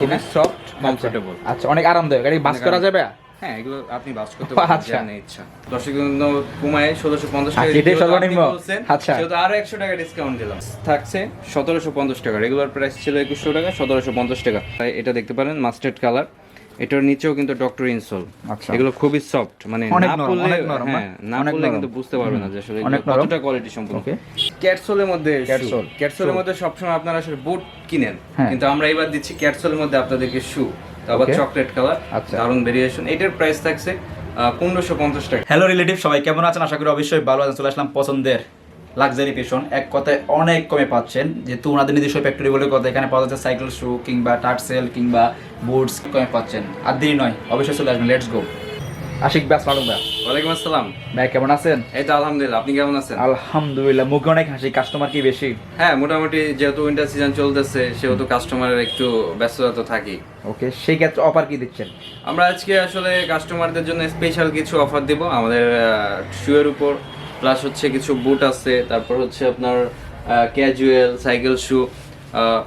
খুবই soft comfortable আচ্ছা অনেক আরামদায়ক। গাড়ি বাস করা যাবে? হ্যাঁ এগুলো আপনি বাস করতে পারেন আচ্ছা। যেমন ইচ্ছা। দর্শক জন্য কুমায় ষোলোশো পঞ্চাশ টাকা আচ্ছা, এটাই সর্বনিম্ন? আচ্ছা। সেহেতু আরও একশো টাকা ডিসকাউন্ট দিলাম। থাকছে সতেরোশো পঞ্চাশ টাকা। রেগুলার প্রাইস ছিল একুশশো টাকা সতেরোশো পঞ্চাশ টাকা। তাই এটা দেখতে পারেন মাস্টার্ড কালার এটার নিচেও কিন্তু ডক্টর ইনসোল আচ্ছা। এগুলো খুবই সফট মানে না পড়লে অনেক নরম, হ্যাঁ না পড়লে কিন্তু বুঝতে পারবে না যে আসলে কতটা কোয়ালিটি সম্পূর্ণ. ক্যাটসোলের মধ্যে Catsole, ক্যাটসোলের। মধ্যে সবসময় আপনারা আসলে বুট কিনেন। হ্যাঁ। কিন্তু আমরা এবার দিচ্ছি ক্যাটসোলের মধ্যে আপনাদেরকে শু আবার চকলেট কালার আচ্ছা। দারুণ ভেরিয়েশন এটার প্রাইস থাকছে পনেরোশো পঞ্চাশ টাকা। হ্যালো রিলেটিভ সবাই কেমন আছেন? আশা করি অবশ্যই ভালো আছেন। চলে আসলাম পছন্দের লাক্সারি পেশন এক কথায় অনেক কমে পাচ্ছেন যেহেতু ওনাদের নিজস্ব ফ্যাক্টরি বলে কথা এখানে পাওয়া যাচ্ছে সাইকেল শু কিংবা টার্সেল কিংবা বুটস কমে পাচ্ছেন। আর দেরি নয় অবশ্যই চলে আসবেন লেটস গো আশিক ব্যাস মালুম ভাই ওয়ালাইকুম আসসালাম। ভাই কেমন আছেন? এই তো আলহামদুলিল্লাহ আপনি কেমন আছেন? আলহামদুলিল্লাহ মুখে অনেক হাসি কাস্টমার কি বেশি? হ্যাঁ মোটামুটি যেহেতু উইন্টার সিজন চলতেছে সেহেতু কাস্টমারের একটু ব্যস্ততা তো থাকি। ওকে সেই ক্ষেত্রে অফার কি দিচ্ছেন? আমরা আজকে আসলে কাস্টমারদের জন্য স্পেশাল কিছু অফার দিব আমাদের শুয়ের উপর। প্লাস হচ্ছে কিছু বুট আছে তারপর হচ্ছে আপনার ক্যাজুয়াল সাইকেল শু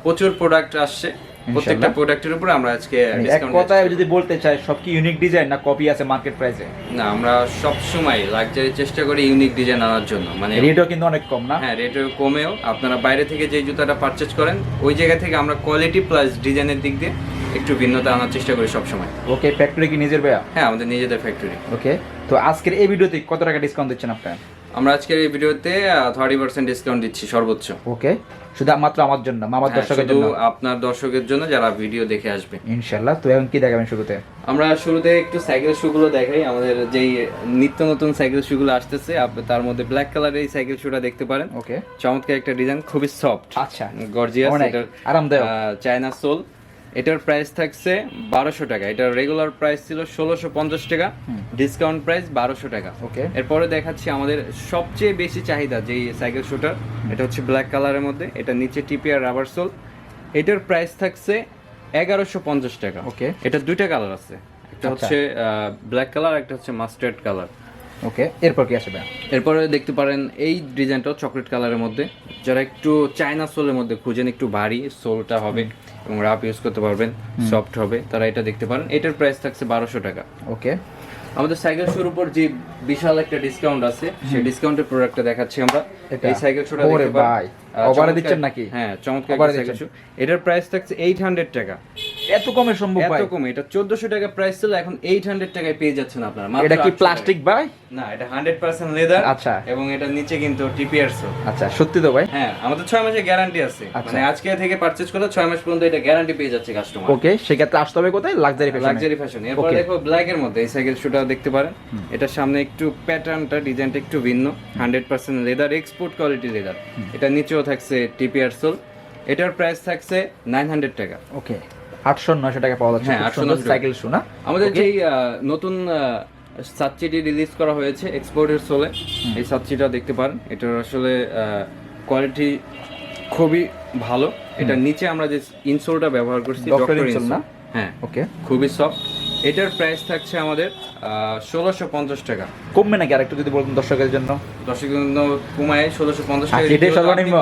প্রচুর প্রোডাক্ট আসছে। প্রত্যেকটা প্রোডাক্টের উপর আমরা আজকে মানে এক কথায় যদি বলতে চাই সব কি ইউনিক ডিজাইন না কপি আছে মার্কেট প্রাইসে না আমরা সব সময় লাক্সারি চেষ্টা করি ইউনিক ডিজাইন আনার জন্য। মানে রেটও কিন্তু অনেক কম না? হ্যাঁ রেটের কমেও। আপনারা বাইরে থেকে যে জুতাটা পারচেজ করেন ওই জায়গা থেকে আমরা কোয়ালিটি প্লাস ডিজাইনের দিক দিয়ে একটু ভিন্নতা আনার চেষ্টা করি সবসময় ওকে ফ্যাক্টরি কি নিজের ভাইয়া? হ্যাঁ আমাদের নিজেদের ফ্যাক্টরি ওকে তো আজকের এই ভিডিওতে কত টাকা ডিসকাউন্ট দিচ্ছেন আপনার? আমরা আজকের এই ভিডিওতে থার্টি পার্সেন্ট ডিসকাউন্ট দিচ্ছি সর্বোচ্চ। ওকে। শুধু মাত্র আমার জন্য মামার হ্যাঁ, দর্শকের জন্য। আপনার দর্শকের জন্য যারা ভিডিও দেখে আসবে। ইনশাল্লাহ তো এখন কি দেখাবেন শুরুতে? আমরা শুরুতে একটু সাইকেল শুগুলো দেখাই। আমাদের যেই নিত্য নতুন সাইকেল শুগুলো আসতেছে আপনি তার মধ্যে ব্ল্যাক কালারের এই সাইকেল শুটা দেখতে পারেন। ওকে। চমৎকার একটা ডিজাইন খুবই সফট আচ্ছা। গর্জিয়াস এটার আরামদায়ক। চায়না সোল এটার প্রাইস থাকছে বারোশো টাকা। এটার রেগুলার প্রাইস ছিল ষোলোশো পঞ্চাশ টাকা। ডিসকাউন্ট প্রাইস বারোশো টাকা। ওকে। এরপরে দেখাচ্ছি আমাদের সবচেয়ে বেশি চাহিদা যেই সাইকেল শুটার এটা হচ্ছে ব্ল্যাক কালারের মধ্যে। এটা নিচে টিপিআর রাবার সোল এটার প্রাইস থাকছে এগারোশো পঞ্চাশ টাকা। ওকে। এটা দুইটা কালার আছে। একটা আচ্ছা। হচ্ছে ব্ল্যাক কালার একটা হচ্ছে মাস্টার্ড কালার ওকে। এরপর কি আসবে? এরপরে দেখতে পারেন এই ডিজাইনটাও চকলেট কালারের মধ্যে। যারা একটু চায়না সোলের মধ্যে খুঁজেন একটু ভারী সোলটা হবে। এবং রাপ ইউজ করতে পারবেন সফট হবে তারা এটা দেখতে পারেন। এটার প্রাইস থাকছে বারোশো টাকা। ওকে। আমাদের সাইকেল শোর উপর যে বিশাল একটা ডিসকাউন্ট আছে সেই ডিসকাউন্টের প্রোডাক্টটা দেখাচ্ছি আমরা। এই সাইকেল শোটা দেখতে আহ, অফারে দিচ্ছেন নাকি? হ্যাঁ চমৎকার? শু এটার প্রাইস থাকছে এইট হান্ড্রেড টাকা। এত কমে সম্ভব ভাই। এত কমে এটা টাকা প্রাইস ছিল এখন এইট হান্ড্রেড টাকায় পেয়ে যাচ্ছেন আপনারা। এটা কি প্লাস্টিক ভাই? না এটা হান্ড্রেড পার্সেন্ট লেদার আচ্ছা। এবং এটা নিচে কিন্তু আচ্ছা সত্যি তো ভাই? হ্যাঁ আমাদের মাসের গ্যারান্টি আছে। আচ্ছা। মানে আজকে থেকে পারচেজ করলে মাস পর্যন্ত এটা গ্যারান্টি পেয়ে যাচ্ছে কাস্টমার ওকে সেক্ষেত্রে আসতে হবে কোথায়? লাক্সারি ফ্যাশন লাক্সারি ফ্যাশন এরপর দেখো ব্ল্যাক এর মধ্যে এই সাইকেল শুটা দেখতে পারেন। এটার সামনে একটু প্যাটার্নটা ডিজাইনটা একটু ভিন্ন। Hundred percent leather export quality leather এটা নিচেও থাকছে টিপিআর সোল এটার প্রাইস থাকছে নাইন হান্ড্রেড টাকা। ওকে আটশো নয়শো টাকা পাওয়া যাচ্ছে। হ্যাঁ, খুব 800 সুন্দর 900 সাইকেল শু না? আমাদের. যেই নতুন সাতচিটি রিলিজ করা হয়েছে এক্সপোর্টের সোলে এই সাতচিটা দেখতে পারেন। এটার আসলে কোয়ালিটি খুবই ভালো। এটা নিচে আমরা যে ইনসোলটা ব্যবহার করছি ডক্টর insole না? হ্যাঁ ওকে খুবই সফট এটার প্রাইস থাকছে আমাদের ষোলোশো পঞ্চাশ টাকা। কমবে নাকি? আরেকটু যদি বলতেন দর্শকের জন্য। দর্শক জন্য কুমায় ষোলোশো পঞ্চাশ টাকা আচ্ছা, এটাই আপনি সর্বনিম্ন?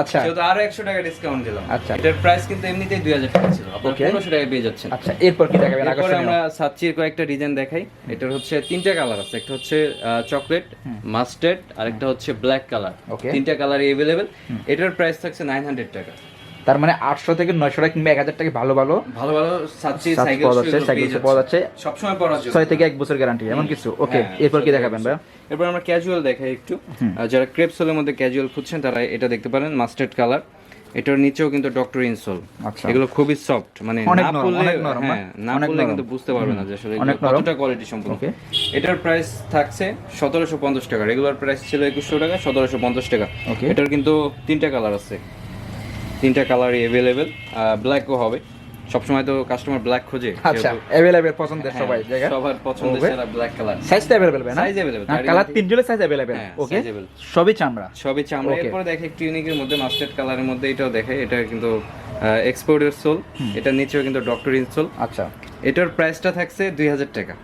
আচ্ছা। সেহেতু আরও একশো টাকা ডিসকাউন্ট দিলাম। আচ্ছা। এটার প্রাইস কিন্তু এমনিতেই দুই হাজার টাকা ছিল। আপনার পনেরোশো টাকা পেয়ে যাচ্ছেন। আচ্ছা এরপর কি দেখাবেন? এরপরে আমরা সাচ্চির কয়েকটা ডিজাইন দেখাই। এটার হচ্ছে তিনটা কালার আছে। একটা হচ্ছে চকলেট মাস্টার্ড আর একটা হচ্ছে ব্ল্যাক কালার. তিনটা কালার এভেলেবেল এটার প্রাইস থাকছে নাইন হান্ড্রেড টাকা। তার মানে আটশো থেকে নয়শো টাকা কিংবা এক হাজার টাকা ভালো ভালো ভালো ভালো পাওয়া যাচ্ছে, সাইকেল পাওয়া যাচ্ছে। সবসময় পরার জন্য। ছয় থেকে এক বছর গ্যারান্টি এমন কিছু? ওকে হ্যাঁ, এরপর কি দেখাবেন ভাই এরপর আমরা ক্যাজুয়াল দেখাই একটু। যারা ক্রেপসোলের মধ্যে ক্যাজুয়াল খুঁজছেন তারা এটা দেখতে পারেন মাস্টার্ড কালার এটার নিচেও কিন্তু ডক্টর ইনসোল আচ্ছা। এগুলো খুবই সফট মানে না পড়লে অনেক নরম, হ্যাঁ না? পড়লে কিন্তু বুঝতে পারবে না যে আসলে কতটা কোয়ালিটি সম্পূর্ণ. এটার প্রাইস থাকছে সতেরোশো পঞ্চাশ টাকা। রেগুলার প্রাইস ছিল একুশশো টাকা সতেরোশো পঞ্চাশ টাকা. এটার কিন্তু তিনটা কালার আছে। তিনটা কালারই অ্যাভেলেবেল ব্ল্যাকও হবে। সবসময় তো কাস্টমার ব্ল্যাক খোঁজে আচ্ছা অ্যাভেলেবেল পছন্দের হ্যাঁ, সবাই জায়গা। সবার পছন্দের সেরা ব্ল্যাক কালার সাইজটা অ্যাভেলেবেল না? Available, হ্যাঁ, কালার তিন জুলে সাইজ হ্যাঁ, ওকে সবই চামড়া? সবই চামড়া. এরপরে দেখে একটু ইউনিকের মধ্যে মাস্টার্ড কালারের মধ্যে এটাও দেখে এটা কিন্তু এক্সপোর্টের সোল এটা নিচেও কিন্তু ডক্টর ইনসোল আচ্ছা। এটার প্রাইসটা থাকছে দুই হাজার টাকা।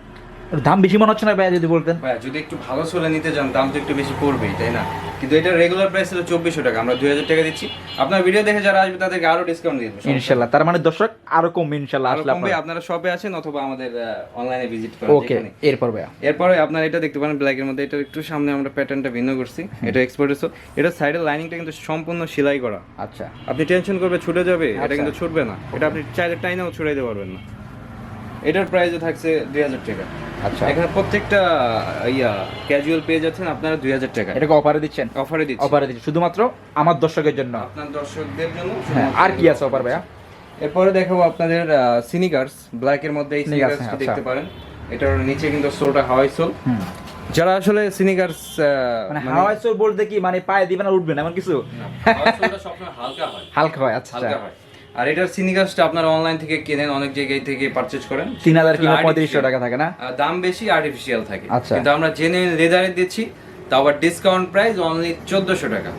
দাম বেশি মনে হচ্ছে না ভাইয়া যদি বলতেন? ভাইয়া যদি একটু ভালো চলে নিতে চান দাম তো একটু বেশি পড়বেই তাই না? কিন্তু এটা রেগুলার প্রাইস হলো চব্বিশশো টাকা আমরা দুই হাজার টাকা দিচ্ছি। আপনার ভিডিও দেখে যারা আসবে তাদেরকে আরও ডিসকাউন্ট দিয়ে দেবো ইনশাল্লাহ তার মানে দর্শক আরও কমবে ইনশাল্লাহ আসলে কমবে আপনারা শপে আছেন অথবা আমাদের অনলাইনে ভিজিট করেন ওকে এরপর ভাইয়া। এরপরে আপনার এটা দেখতে পারেন ব্ল্যাকের মধ্যে এটা একটু সামনে আমরা প্যাটার্নটা ভিন্ন করছি এটা এক্সপোর্ট এটা সাইডের লাইনিংটা কিন্তু সম্পূর্ণ সেলাই করা। আচ্ছা। আপনি টেনশন করবে ছুটে যাবে এটা আচ্ছা। কিন্তু ছুটবে না। এটা আপনি চাইলে টাইনেও ছুটাইতে পারবেন না। এটার প্রাইসও থাকছে দুই হাজার টাকা। আচ্ছা। এখানে প্রত্যেকটা ইয়া ক্যাজুয়াল পেয়ে যাচ্ছেন আপনারা দুই হাজার টাকা। এটাকে অফারে দিচ্ছেন? অফারে দিচ্ছি। অফারে দিচ্ছেন। শুধুমাত্র আমার দর্শকের জন্য? আপনার দর্শকদের জন্য হ্যাঁ আর কি আছে অফার ভাইয়া? এরপরে দেখাবো আপনাদের সিনিকার্স ব্ল্যাক এর মধ্যে এই সিনিকার্স আচ্ছা। দেখতে পারেন। এটার নিচে কিন্তু সোলটা হাওয়াই সোল যারা আসলে সিনিকার্স মানে হাওয়াই চোর বলতে কি মানে পায়ে দিবেন আর উঠবেন এমন কিছু? হালকা হয়। হালকা হয় আচ্ছা। হালকা হয়। আর এটার সিনিকাসটা আপনারা অনলাইন থেকে কেনেন অনেক জায়গায় থেকে পারচেজ করেন। তিন হাজার কিংবা পঁয়ত্রিশশো টাকা থাকে না? দাম বেশি আর্টিফিশিয়াল থাকে। আচ্ছা। কিন্তু আমরা জেনে লেদারে দিচ্ছি তা আবার ডিসকাউন্ট প্রাইস অনলি চোদ্দশো টাকা।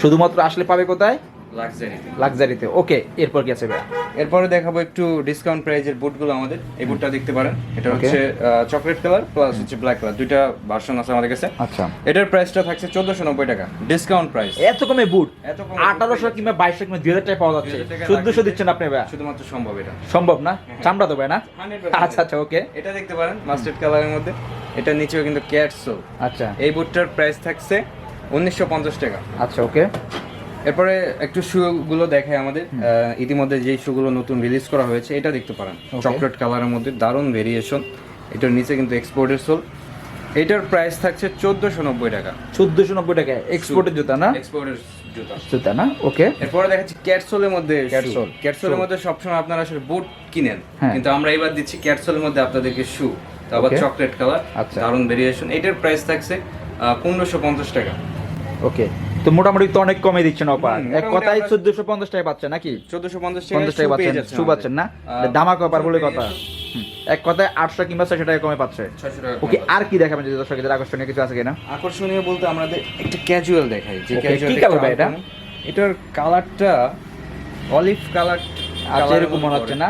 শুধুমাত্র আসলে পাবে কোথায়? লাক্সারি লাক্সারিতে ওকে এরপর কি আছে ভাইয়া? এরপরে দেখাবো একটু ডিসকাউন্ট প্রাইজের বুটগুলো আমাদের। এই বুটটা দেখতে পারেন। এটা. হচ্ছে চকলেট কালার প্লাস হচ্ছে ব্ল্যাক কালার দুইটা ভার্সন আছে আমাদের কাছে। আচ্ছা। এটার প্রাইসটা থাকছে চোদ্দশো নব্বই টাকা। ডিসকাউন্ট প্রাইস এত কমে বুট এত কমে আঠারোশো কিংবা বাইশশো কিংবা দুই হাজার টাকা পাওয়া যাচ্ছে। 2000 টাকা চোদ্দশো দিচ্ছেন আপনি ভাইয়া। শুধুমাত্র সম্ভব এটা। সম্ভব না? চামড়া তো ভাই না? আচ্ছা আচ্ছা ওকে এটা দেখতে পারেন মাস্টার্ড কালারের মধ্যে। এটা নিচেও কিন্তু ক্যাট সোল আচ্ছা। এই বুটটার প্রাইস থাকছে উনিশশো পঞ্চাশ টাকা। আচ্ছা ওকে এরপরে একটু শু গুলো দেখায় আমাদের ইতিমধ্যে যে শুগুলো নতুন রিলিজ করা হয়েছে এটা দেখতে পারেন। চকলেট কালারের মধ্যে দারুণ ভেরিয়েশন এটার নিচে কিন্তু এক্সপোর্টের সোল এটার প্রাইস থাকছে চোদ্দশো নব্বই টাকা। চোদ্দশো নব্বই টাকা এক্সপোর্টের জুতা না? এক্সপোর্টের জুতা। জুতা না? ওকে এরপরে দেখাচ্ছি ক্যাটসোলের মধ্যে Catsole, ক্যাটসোলের। মধ্যে সবসময় আপনারা আসলে বুট কিনেন। হ্যাঁ। কিন্তু আমরা এবার দিচ্ছি ক্যাটসোলের মধ্যে আপনাদেরকে শু তারপর Okay. চকলেট কালার আচ্ছা। দারুণ ভেরিয়েশন এটার প্রাইস থাকছে পনেরোশো পঞ্চাশ টাকা। ওকে তো মোটামুটি তো অনেক কমে দিচ্ছেন অফার। এক কথায় চোদ্দশো পঞ্চাশ টাকা পাচ্ছে নাকি? চোদ্দশো পঞ্চাশ পঞ্চাশ টাকা পাচ্ছেন শু পাচ্ছেন না? দামাক অফার বলে কথা। এক কথায় আটশো কিংবা ছয়শো টাকা কমে পাচ্ছে। ওকে আর কি দেখাবেন যদি দর্শকদের আকর্ষণীয় কিছু আছে কিনা? আকর্ষণীয় বলতে আমাদের একটা ক্যাজুয়াল দেখাই যে কি colour ভাই এটা? এটার কালারটা অলিভ কালার আচ্ছা এরকম মনে হচ্ছে না?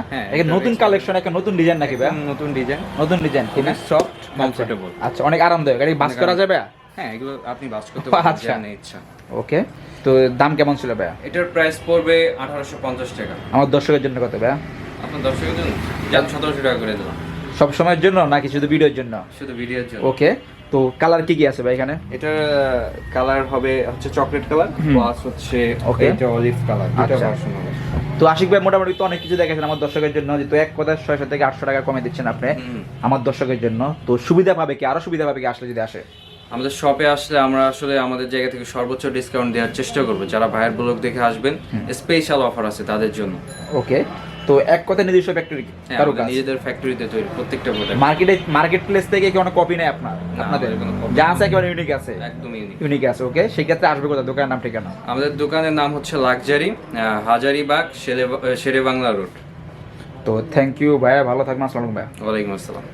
নতুন কালেকশন একটা নতুন ডিজাইন নাকি ভাই নতুন ডিজাইন নতুন ডিজাইন খুবই সফট কমফোর্টেবল আচ্ছা। অনেক আরামদায়ক। এটা বাস করা যাবে হ্যাঁ এগুলো আপনি বাস করতে আচ্ছা। পারেন ইচ্ছা। ওকে। তো দাম কেমন ছিল ভাইয়া? এটার প্রাইস পড়বে আঠারোশো পঞ্চাশ টাকা। আমার দর্শকের জন্য কত ভাইয়া? আপনার দর্শকের জন্য? যান সতেরোশো টাকা করে দিলাম। সব সময়ের জন্য নাকি শুধু ভিডিওর জন্য? শুধু ভিডিওর জন্য। ওকে। তো কালার কি কি আছে ভাই এখানে? এটার কালার হবে হচ্ছে চকলেট কালার প্লাস হচ্ছে Okay. এটা অলিভ কালার আচ্ছা। ভার্সন তো আশিক ভাই মোটামুটি তো অনেক কিছু দেখেছেন আমার দর্শকের জন্য যে তো এক কথা ছয়শো থেকে আটশো টাকা কমে দিচ্ছেন আপনি আমার দর্শকের জন্য। তো সুবিধা পাবে কি? আরও সুবিধা পাবে কি আসলে যদি আসে? আমাদের শপে আসলে আমরা আসলে আমাদের জায়গা থেকে সর্বোচ্চ ডিসকাউন্ট দেওয়ার চেষ্টা করব। যারা ভাইয়ের ব্লগ দেখে আসবেন স্পেশাল অফার আছে তাদের জন্য। ওকে তো এক কথা নিজস্ব ফ্যাক্টরি নিজেদের ফ্যাক্টরিতে তৈরি প্রত্যেকটা প্রোডাক্ট মার্কেটে মার্কেট প্লেস থেকে কি অনেক কপি নেই আপনার? আপনাদের? কোনো যা আছে একেবারে ইউনিক আছে। একদম ইউনিক ইউনিক আছে ওকে সেক্ষেত্রে আসবে কোথায়? দোকানের নাম ঠিকানা? আমাদের দোকানের নাম হচ্ছে লাক্সারি হাজারিবাগ শেরে শেরে বাংলা রোড তো থ্যাংক ইউ ভাইয়া। ভালো থাকবেন। আসসালাম ভাইয়া। ওয়ালাইকুম আসসালাম।